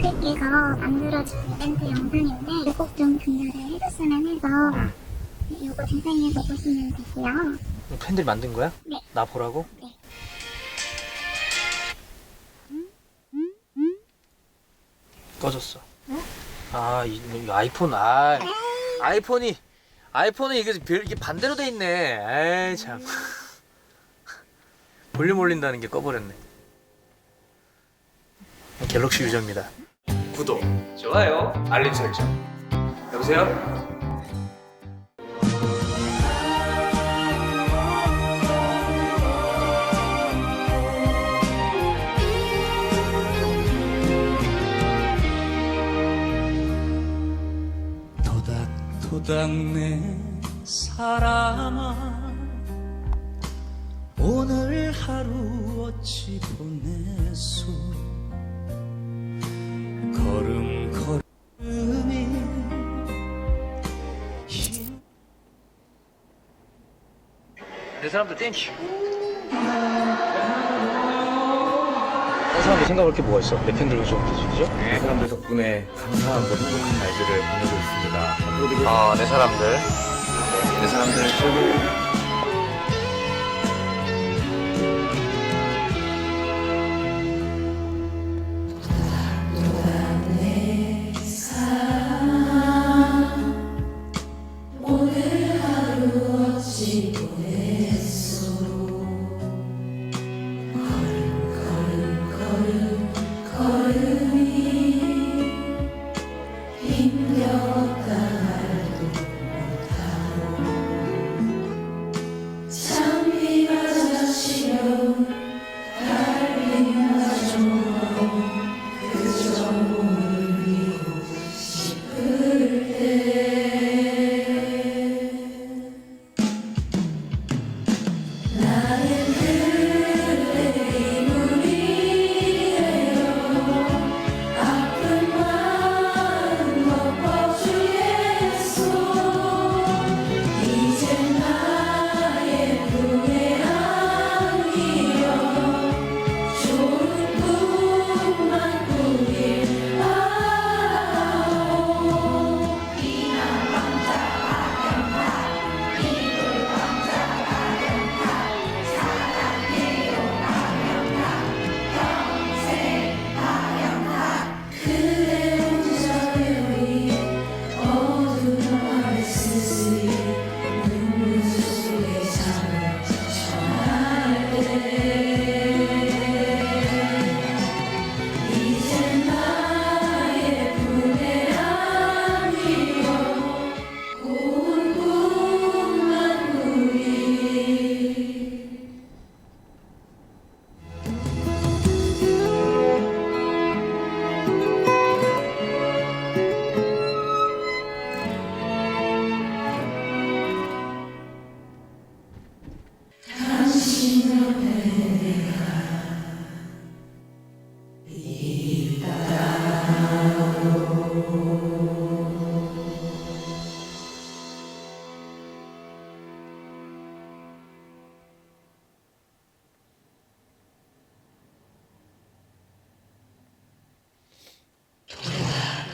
팬들께서 만들어준 이벤트 영상인데 꼭좀 등장을 해줬으면 해서 이거 재생해서 보시면 되고요. 팬들이 만든 거야? 네. 나 보라고? 네. 꺼졌어. 아, 이, 이 아이폰, 아, 아이폰이, 아이폰이 이게 별, 이게 반대로 돼 있네. 에이, 참. 볼륨 올린다는 게 꺼버렸네. 갤럭시 유저입니다. 구독, 좋아요, 알림 설정. 여보세요? 토닥토닥 내 사람아 오늘 하루 어찌 보냈 사람들 땡큐. 딴 사람들 생각할 게 뭐가 있어? 내 팬들 좀 되지, 그죠? 네, 사람들 덕분에 감사하고 행복한 날들을 보내고 있습니다. 아, 내 사람들. 내 사람들 최고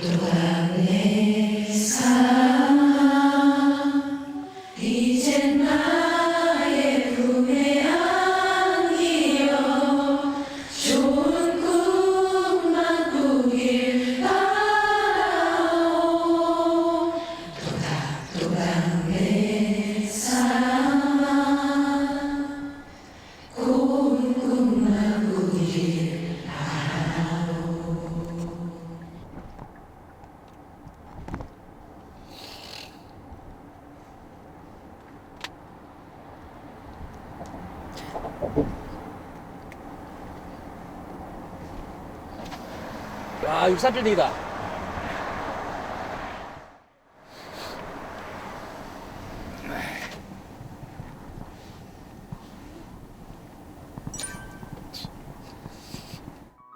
Yeah. 아, 63빌딩이다.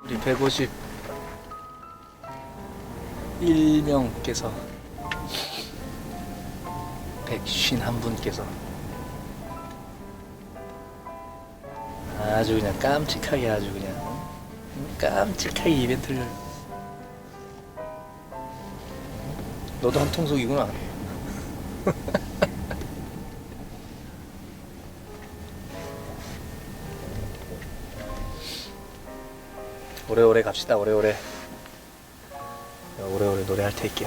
우리 151명께서 151분께서 아주 그냥 깜찍하게 아주 그냥 깜찍하게 이벤트를 너도 한 통속이구나. 오래오래 갑시다 오래오래. 오래오래 노래할 테니까.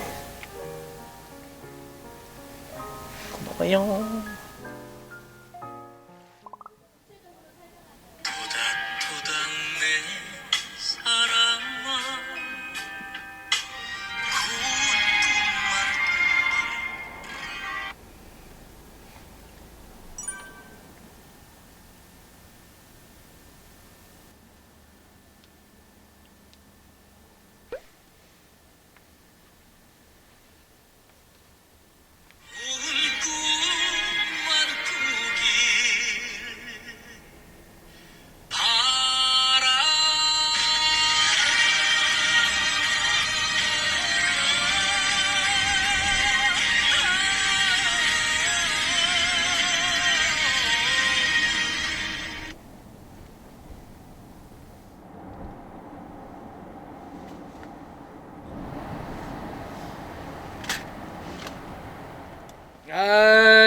고마워요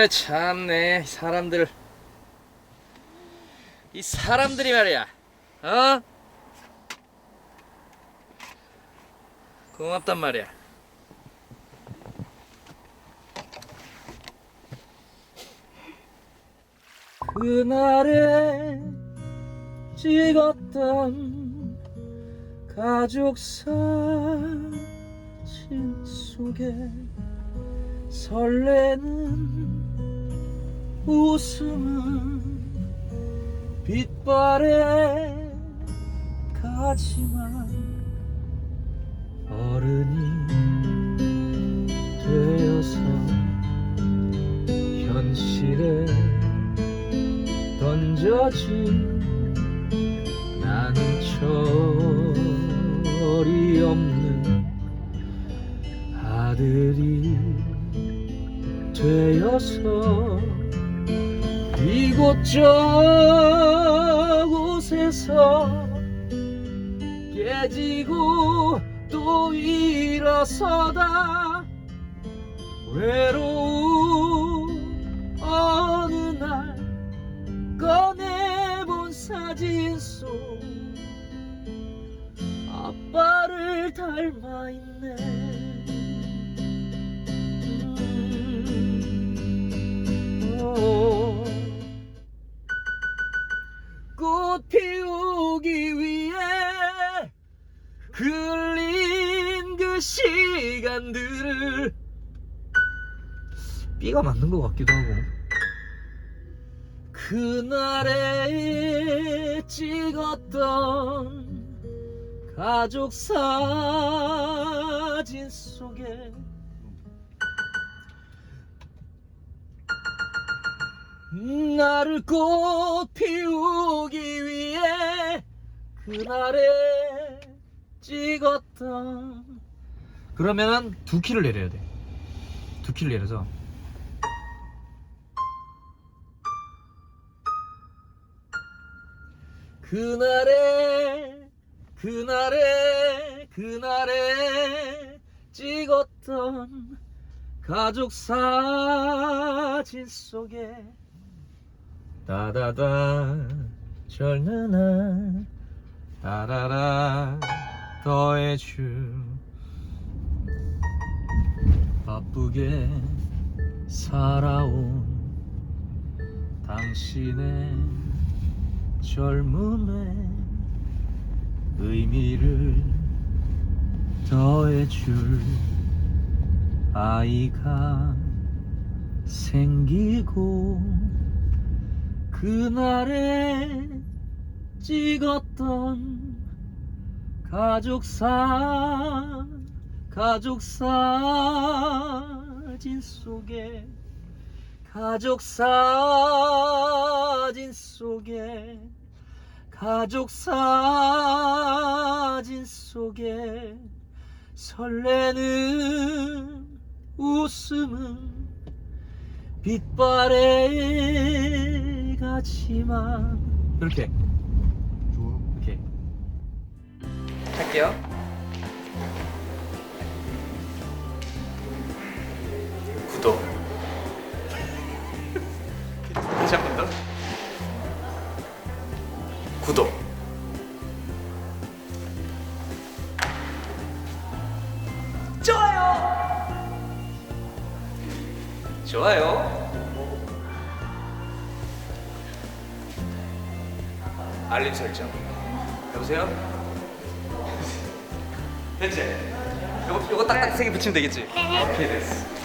아 참네 이 사람들. 이 사람들이 말이야. 어? 고맙단 말이야. 그날에 찍었던 가족 사진 속에 설레는 웃음은 빛발에 가지만 어른이 되어서 현실에 던져진 이곳저곳에서 깨지고 또 일어서다 외로운 어느 날 꺼내본 사진 속 아빠를 닮아 있네. 시간들을. B가 맞는 것 같기도 하고. 그날에 찍었던 가족 사진 속에 나를 꽃 피우기 위해 그날에 찍었던 그러면은 두 키를 내려야 돼 두 키를 내려서. 그날에 그날에 그날에 찍었던 가족 사진 속에 다다다 절르나 다라라 더해줄 바쁘게 살아온 당신의 젊음에 의미를 더해줄 아이가 생기고 그날에 찍었던 가족 사 가족 사진 속에 가족 사진 속에 가족 사진 속에 설레는 웃음은 빛발에 가지만. 이렇게. 이렇게. 할게요 또. 다시 한 번 더. 구독. 좋아요. 좋아요. 알림 설정. 여보세요? 됐지? 요거, 요거 딱딱 세게 붙이면 되겠지? 네. 오케이 됐어.